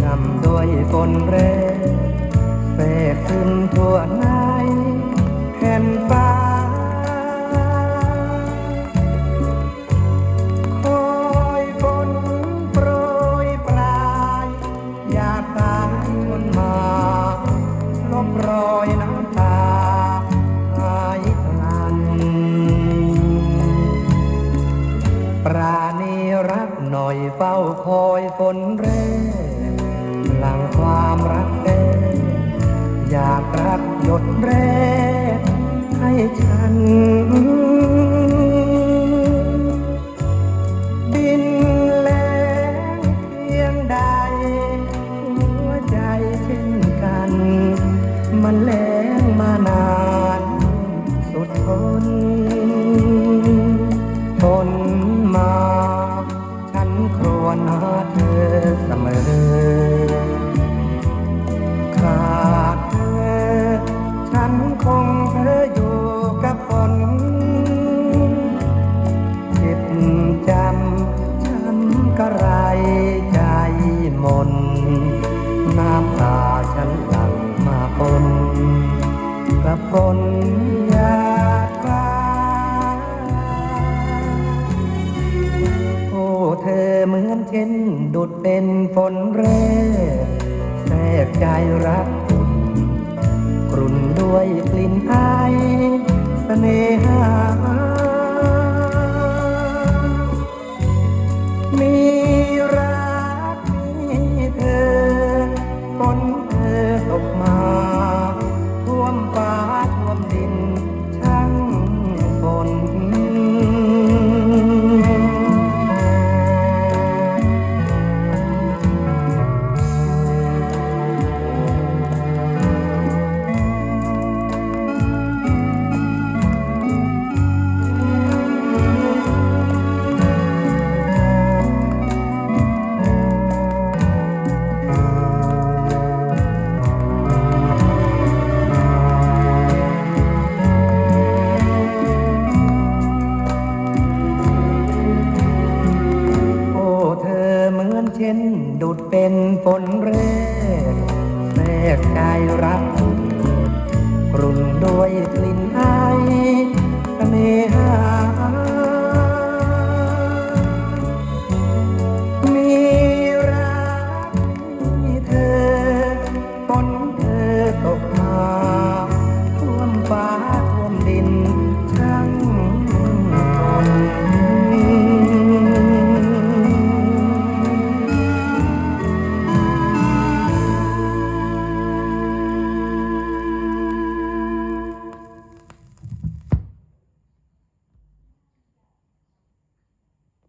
ช่ำด้วยฝนแรงแทรกซึมทั่วในแผ่นฟ้าคอยฝนโปรยปลายอยากตามมันมาลบรอยน้ำตาหายพลันปรา หน่อยเฝ้าคอยฝนแรกหลังความรักแท้อยากรักหยดแรกให้ฉันบินแรงเพียงใด หัวใจเช่นกัน มันแร ขาดเธอ ฉันคง เช่นดุดเป็นฝนแรกแทรกใจรักคุณกรุ่นด้วยกลิ่นไอายเสน่หามี คนเรกแรกกายรับกลุ่นด้วยกลิ่นไอ